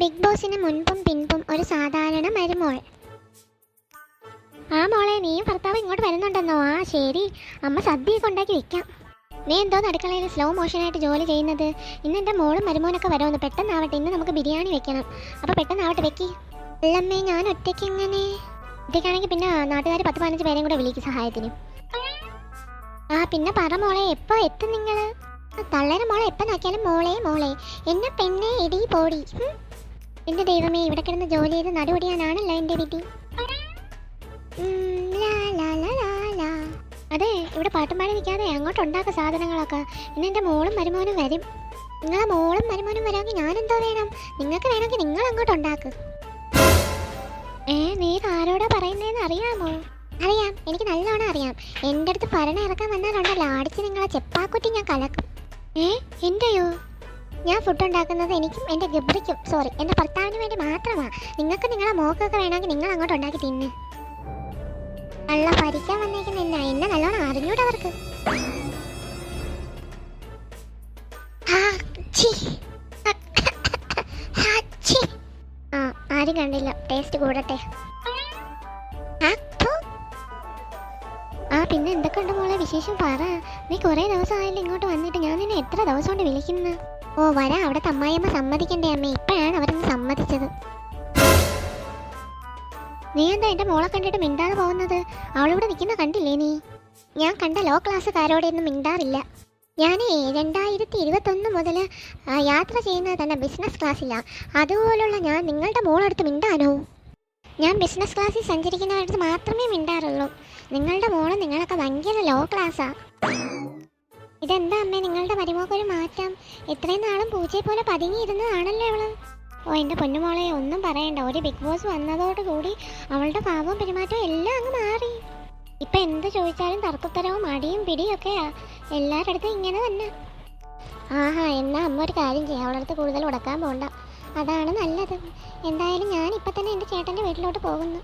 Big ബോസിന് മുൻപും പിൻപും ഒരു സാധാരണ മരുമോൾ. ആ മോളെ നീയും ഭർത്താവ് ഇങ്ങോട്ട് വരുന്നുണ്ടെന്നോ? ആ ശരി. അമ്മ സദ്യയൊക്കെ ഉണ്ടാക്കി വെക്കാം. നീ എന്തോ അടുക്കളയിൽ സ്ലോ മോഷനായിട്ട് ജോലി ചെയ്യുന്നത്. ഇന്ന് എന്റെ മോളും മരുമോനൊക്കെ വരുമെന്ന് പെട്ടെന്നാവട്ടെ ഇന്ന് നമുക്ക് ബിരിയാണി വെക്കണം. അപ്പോൾ പെട്ടെന്നാവട്ടെ വെക്കി. അല്ലമ്മേ ഞാൻ ഒറ്റയ്ക്ക് എങ്ങനെ? ഒറ്റയ്ക്കാണെങ്കിൽ പിന്നെ നാട്ടുകാർ പത്ത് പതിനഞ്ച് പേരെയും കൂടെ വിളിക്കും സഹായത്തിന്. ആ പിന്നെ പറ മോളെ എപ്പോൾ എത്തും നിങ്ങൾ തള്ളേരെ മോളെ എപ്പോൾ നോക്കിയാലും മോളെ മോളെ. എന്നെ പെണ്ണെ ഇടി പോടി. എന്റെ ദൈവമേ ഇവിടെ കിടന്ന് ജോലി ചെയ്ത് നടുപൊടിയാനാണല്ലോ എന്റെ വിധി. അതെ ഇവിടെ പാട്ടും പാടി നിൽക്കാതെ അങ്ങോട്ട് ഉണ്ടാക്കുക സാധനങ്ങളൊക്കെ. ഇന്ന് എന്റെ മോളും മരുമോനും വരും. നിങ്ങളെ മോളും മരുമോനും വരാമെങ്കിൽ ഞാനെന്തോ വേണം? നിങ്ങൾക്ക് വേണമെങ്കിൽ നിങ്ങൾ അങ്ങോട്ട് ഉണ്ടാക്ക് ഏ നീ ആരോടാ പറയുന്നതെന്ന് അറിയാമോ? അറിയാം എനിക്ക് നല്ലോണം അറിയാം. എന്റെ അടുത്ത് ഭരണം ഇറക്കാൻ വന്നാലുണ്ടല്ലോ അടിച്ച് നിങ്ങളെ ചെപ്പാക്കുറ്റി ഞാൻ കലക്കും. ഏ എന്റെയോ ഞാൻ ഫുഡ് ഉണ്ടാക്കുന്നത് എനിക്കും എന്റെ ഗബ്രിക്കും. സോറി എന്റെ ഭർത്താവിന് വേണ്ടി മാത്രമാണ് നിങ്ങൾക്ക് നിങ്ങളെ മോക്കൊക്കെ വേണമെങ്കിൽ നിങ്ങൾ അങ്ങോട്ട് ഉണ്ടാക്കി തിന്ന്. അള്ള ഭരിക്കാൻ വന്നേക്കുന്ന എന്നെ എന്നെ നല്ലോണം അറിഞ്ഞൂടെ അവർക്ക്. ആ. ആരും കണ്ടില്ല. ടേസ്റ്റ് കൂടട്ടെ. ആ, പിന്നെ എന്തൊക്കെ എന്തൊക്കെയുണ്ട് മോളെ വിശേഷം പറ. നീ കുറേ ദിവസമായില്ല ഇങ്ങോട്ട് വന്നിട്ട്. ഞാൻ നിന്നെ എത്ര ദിവസം കൊണ്ട് വിളിക്കുന്നു? ഓ വരാ. അവിടെ അമ്മായിയമ്മ സമ്മതിക്കണ്ടേ അമ്മേ. ഇപ്പോഴാണ് അവരൊന്ന് സമ്മതിച്ചത്. നീ എന്താ എന്റെ മോളെ കണ്ടിട്ട് മിണ്ടാതെ പോകുന്നത്? അവളിവിടെ നിൽക്കുന്ന കണ്ടില്ലേ നീ? ഞാൻ കണ്ട ലോ ക്ലാസ്സുകാരോടെയൊന്നും മിണ്ടാറില്ല. ഞാനേ രണ്ടായിരത്തി ഇരുപത്തൊന്ന് മുതൽ യാത്ര ചെയ്യുന്നത് തന്നെ ബിസിനസ് ക്ലാസ്സിലാണ് അതുപോലുള്ള ഞാൻ നിങ്ങളുടെ മോളടുത്ത് മിണ്ടാനോ? ഞാൻ ബിസിനസ് ക്ലാസ്സിൽ സഞ്ചരിക്കുന്നവരടുത്ത് മാത്രമേ മിണ്ടാറുള്ളൂ. നിങ്ങളുടെ മോൾ നിങ്ങളൊക്കെ ഭയങ്കര ലോ ക്ലാസ്സാ. ഇതെന്താ അമ്മേ? നിങ്ങളുടെ മരുമോക്കൊരു മാറ്റം. ഇത്രയും നാളും പൂച്ചയെ പോലെ പതുങ്ങിയിരുന്നതാണല്ലോ അവൾ. ഓ എന്റെ പൊന്നുമോളെ ഒന്നും പറയണ്ട. ഒരു ബിഗ് ബോസ് വന്നതോടുകൂടി അവളുടെ ഭാവവും പെരുമാറ്റവും എല്ലാം അങ്ങ് മാറി. ഇപ്പൊ എന്ത് ചോദിച്ചാലും തർക്കത്തരവും അടിയും പിടിയും ഒക്കെയാ എല്ലാവരുടെ അടുത്തും ഇങ്ങനെ തന്നെ. ആഹാ എന്നാ അമ്മ ഒരു കാര്യം ചെയ്യാം. അവളുടെ അടുത്ത് കൂടുതൽ ഉടക്കാൻ പോണ്ട. അതാണ് നല്ലത്. എന്തായാലും ഞാൻ ഇപ്പൊ തന്നെ എന്റെ ചേട്ടന്റെ വീട്ടിലോട്ട് പോകുന്നു.